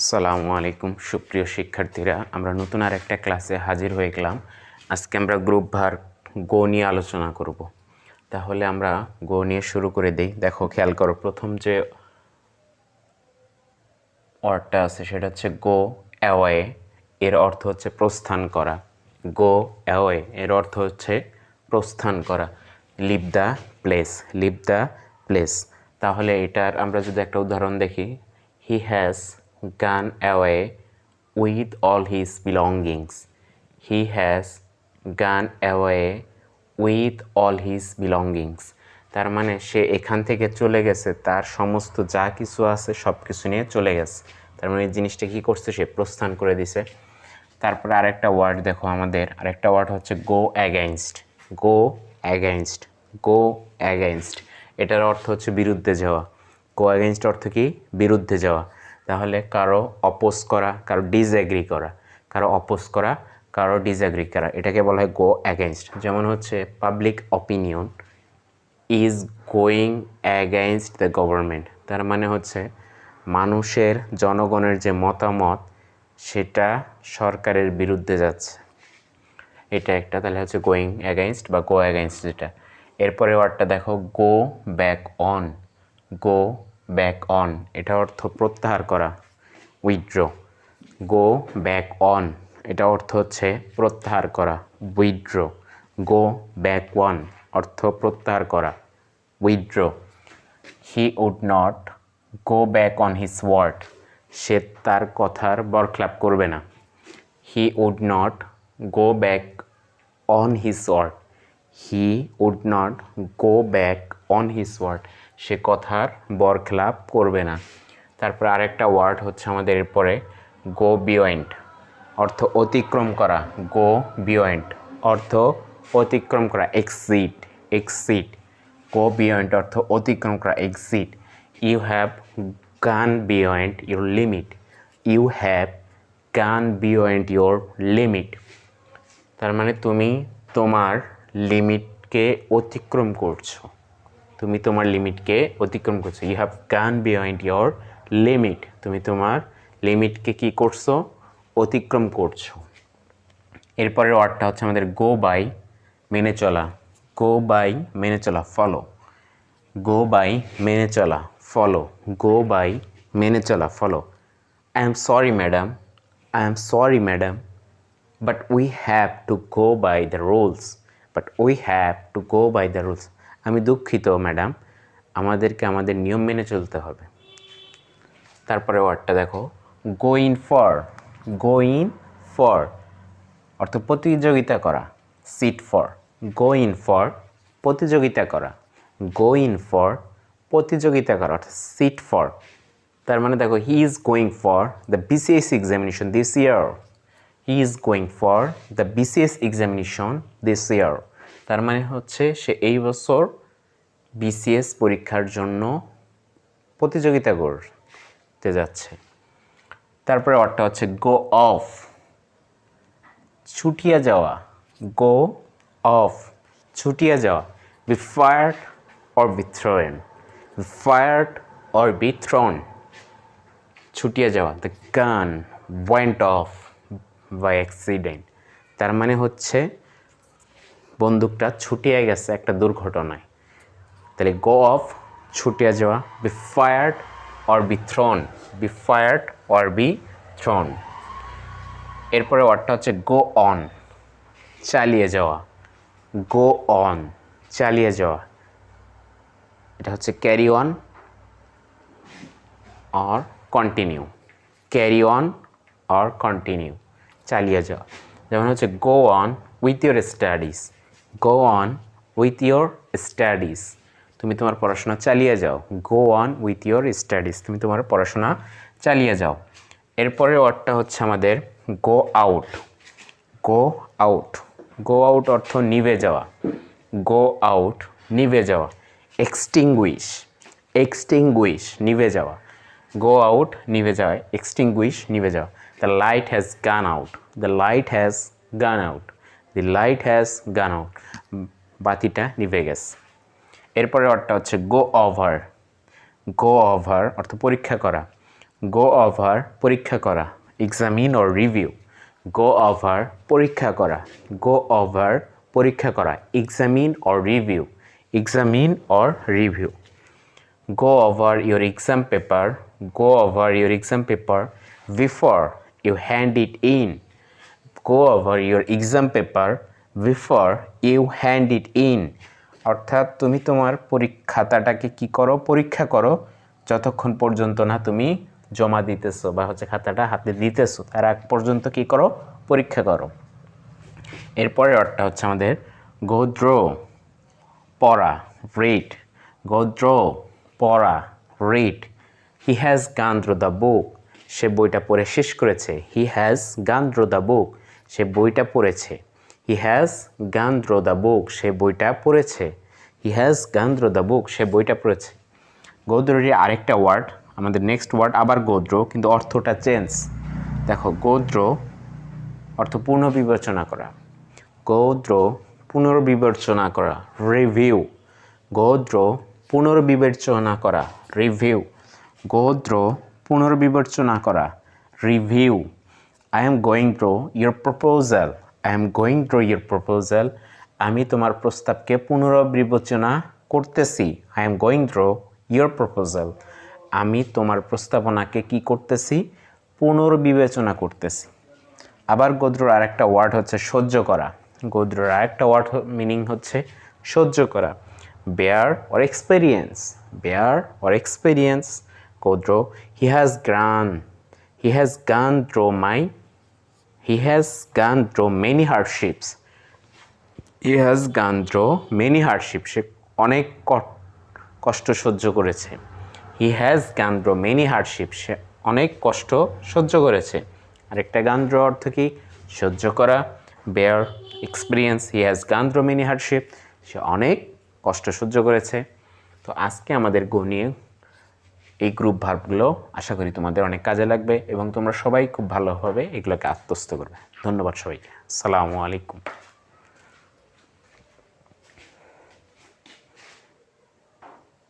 আসসালামু আলাইকুম, সুপ্রিয় শিক্ষার্থীরা। আমরা নতুন আর একটা ক্লাসে হাজির হয়ে গেলাম। আজকে আমরা গ্রুপ ভার গো নিয়ে আলোচনা করব। তাহলে আমরা গো নিয়ে শুরু করে দিই। দেখো, খেয়াল করো, প্রথম যে ওয়ার্ডটা আছে সেটা হচ্ছে গো অ্যাওয়ে এর অর্থ হচ্ছে প্রস্থান করা। গো অ্যাওয়ে এর অর্থ হচ্ছে প্রস্থান করা। Leave the place, leave the place. তাহলে এটার আমরা যদি একটা উদাহরণ দেখি, he has gone away with all his belongings he has gone away with all his belongings তার মানে সে এখান থেকে চলে গেছে, তার সমস্ত যা কিছু আছে সব কিছু নিয়ে চলে গেছে। তার মানে এই জিনিসটা কী করছে, সে প্রস্থান করে দিছে। তারপরে আরেকটা ওয়ার্ড দেখো আমাদের, আরেকটা ওয়ার্ড হচ্ছে go against go against go against এটার অর্থ হচ্ছে বিরুদ্ধে যাওয়া। গো অ্যাগেনস্ট অর্থ কি? বিরুদ্ধে যাওয়া। তাহলে কারও অপোজ করা, কারও ডিসঅ্যাগ্রি করা, কারও অপোজ করা, কারও ডিসঅ্যাগ্রি করা, এটাকে বলা হয় গো অ্যাগেনস্ট যেমন হচ্ছে public opinion is going against the government তার মানে হচ্ছে মানুষের, জনগণের যে মতামত, সেটা সরকারের বিরুদ্ধে যাচ্ছে। এটা একটা, তাহলে হচ্ছে গোয়িং অ্যাগেনস্ট বা গো অ্যাগেনস্ট যেটা। এরপরে ওয়ার্ডটা দেখো go back on go back on এটা অর্থ প্রত্যাহার করা উইথড্র গো ব্যাক অন এটা অর্থ হচ্ছে প্রত্যাহার করা উইথড্র গো ব্যাক ওয়ান অর্থ প্রত্যাহার করা withdraw he would not go back on his word সে তার কথার বরখলাপ করবে না he would not go back on his word he would not go back on his word সে কথার বরখলাপ করবে না। তারপর আরেকটা ওয়ার্ড হচ্ছে আমাদের এরপরে গো বিয়য়েন্ট অর্থ অতিক্রম করা। গো বিয়য়েন্ট অর্থ অতিক্রম করা এক্সিট এক্সিট গো বিয়য়েন্ট অর্থ অতিক্রম করা exit you have gone beyond your limit you have gone beyond your limit তার মানে তুমি তোমার লিমিটকে অতিক্রম করছ। তুমি তোমার লিমিটকে অতিক্রম করছ। You have gone বিয়য়েন্ট your limit তুমি তোমার লিমিটকে কি করছ? অতিক্রম করছ। এরপরের ওয়ার্ডটা হচ্ছে আমাদের গো বাই মেনে চলা। গো বাই মেনে চলা ফলো গো বাই মেনে চলা ফলো গো বাই মেনে চলা follow I am sorry madam I am sorry madam but we have to go by the rules but we have to go by the rules আমি দুঃখিত, madam. আমাদেরকে আমাদের নিয়ম মেনে চলতে হবে। তারপরে ওয়ার্ডটা দেখো। Go in for go in for অর্থ প্রতিযোগিতা করা sit for go in for প্রতিযোগিতা করা গো ইন ফর প্রতিযোগিতা করা, অর্থাৎ সিট ফর তার মানে দেখো he is going for the BCS examination this year he is going for the BCS examination this year তার মানে হচ্ছে সে এই বছর বিসিএস পরীক্ষার জন্য প্রতিযোগিতা করতে যাচ্ছে। তারপরে ওয়ার্ডটা হচ্ছে গো অফ ছুটিয়া যাওয়া গো অফ ছুটিয়া যাওয়া be fired or be thrown be fired or be thrown ছুটিয়ে যাওয়া the gun went of by accident তার মানে হচ্ছে বন্দুকটা ছুটিয়ে গেছে একটা দুর্ঘটনায়। তাহলে গো অফ ছুটিয়ে যাওয়া be fired or be thrown be fired or be thrown এরপরে ওয়ার্ডটা হচ্ছে গো অন চালিয়ে যাওয়া। গো অন চালিয়ে যাওয়া। এটা হচ্ছে carry on or continue carry on or continue চালিয়ে যাওয়া। যেমন হচ্ছে go on with your studies go on with your studies তুমি তোমার পড়াশোনা চালিয়ে যাও। Go on with your studies তুমি তোমার পড়াশোনা চালিয়ে যাও। এরপরের ওয়ার্ডটা হচ্ছে আমাদের go out go out go out অর্থ নিভে যাওয়া। গো আউট নিভে যাওয়া। এক্সটিংগুইশ এক্সটিংগুইশ নিভে যাওয়া। গো আউট নিভে যাওয়া। এক্সটিংগুইশ নিভে যাওয়া। The light has gone out the light has gone out the light has gone out বাতিটা নিভে গেছে। এরপরে অর্থটা হচ্ছে গো ওভার গো ওভার অর্থ পরীক্ষা করা। গো ওভার পরীক্ষা করা। Examine or review go over পরীক্ষা করা। গো ওভার পরীক্ষা করা। Examine or review examine or review go over your exam paper go over your exam paper before you hand it in go over your exam paper before you hand it in. অর্থাৎ তুমি তোমার পরীক্ষাটাকে কি করো? পরীক্ষা করো, যতক্ষণ পর্যন্ত না তুমি জমা দিতেছো বা হচ্ছে খাতাটা হাতে দিতেছো, তার আগ পর্যন্ত কি করো? পরীক্ষা করো। এরপরের অর্থটা হচ্ছে আমাদের গো দ্রো পড়া রিড গোদ্র, পড়া read he has gone the book সে বইটা পড়ে শেষ করেছে। He has gone the book সে বইটা পড়েছে। হি হ্যাজ গান দ্য বুক সে বইটা পড়েছে। হি হ্যাজ গান দ্য বুক সে বইটা পড়েছে। গোদ্রোরই আরেকটা ওয়ার্ড আমাদের নেক্সট ওয়ার্ড আবার গোদ্র কিন্তু অর্থটা চেঞ্জ দেখো গোদ্র অর্থ পুনর্বিবেচনা করা। গৌদ্র পুনর্বিবেচনা করা রিভিউ গৌদ্র পুনর্বিবেচনা করা রিভিউ গৌদ্র পুনর্বিবেচনা করা review I am going through your proposal I am going through your proposal আমি তোমার প্রস্তাবকে পুনর্বিবেচনা করতেছি। I am going through your proposal আমি তোমার প্রস্তাবনাকে কি করতেছি? পুনর্বিবেচনা করতেছি। আবার গদ্রর আরেকটা ওয়ার্ড হচ্ছে সহ্য করা। গদ্রর আরেকটা ওয়ার্ড মিনিং হচ্ছে সহ্য করা। Bear or experience bear or experience go through he has gone he has gone through my he has gone through many hardships he has gone through many hardship সে অনেক কষ্ট সহ্য করেছে। He has gone through many hardship অনেক কষ্ট সহ্য করেছে। আরেকটা গান থ্রো অর্থ কি? সহ্য করা bear experience he has gone through many hardship সে অনেক কষ্ট সহ্য করেছে। তো আজকে আমাদের গো নিয়ে এই গ্রুপ ভার্বগুলো আশা করি তোমাদের অনেক কাজে লাগবে এবং তোমরা সবাই খুব ভালোভাবে এগুলোকে আত্মস্থ করবে। ধন্যবাদ সবাইকে। সালামু আলাইকুম।